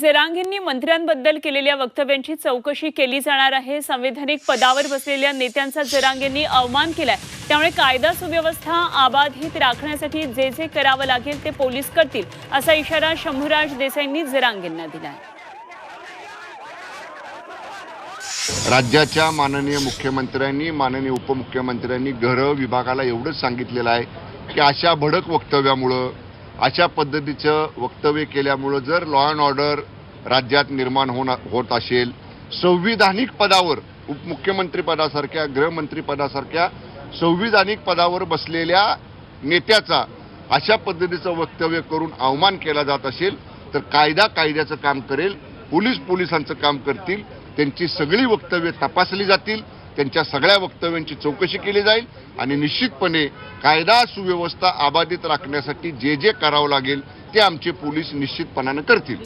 जरांगेंनी मंत्र्यांबद्दल केलेल्या वक्तव्यांची चौकशी केली जाणार आहे. संवैधानिक पदावर बसलेल्या नेत्यांचा जरांगेंनी अवमान केलाय. त्यामुळे कायदा सुव्यवस्था आबाधित राखण्यासाठी जे जे करावं लागेल ते पोलीस करतील असा इशारा शंभूराज देसाईंनी जरांगेंना दिलाय. राज्याच्या माननीय मुख्यमंत्र्यांनी माननीय उपमुख्यमंत्र्यांनी गृह विभागाला एवढंच सांगितलेलं आहे की अशा भडक वक्तव्यामुळं अशा पद्धतीचं वक्तव्य केल्यामुळं जर लॉ अँड ऑर्डर राज्यात निर्माण होणार होत असेल संविधानिक पदावर उपमुख्यमंत्रीपदासारख्या गृहमंत्रीपदासारख्या संविधानिक पदावर बसलेल्या नेत्याचा अशा पद्धतीचं वक्तव्य करून अवमान केला जात असेल तर कायदा कायद्याचं काम करेल पोलीस पोलिसांचं काम करतील त्यांची सगळी वक्तव्य तपासली जातील त्यांच्या सगळ्या वक्तव्यांची चौकशी केली जाईल आणि निश्चितपणे कायदा सुव्यवस्था अबाधित राखण्यासाठी जे जे करावं लागेल ते आमचे पोलीस निश्चितपणानं करतील.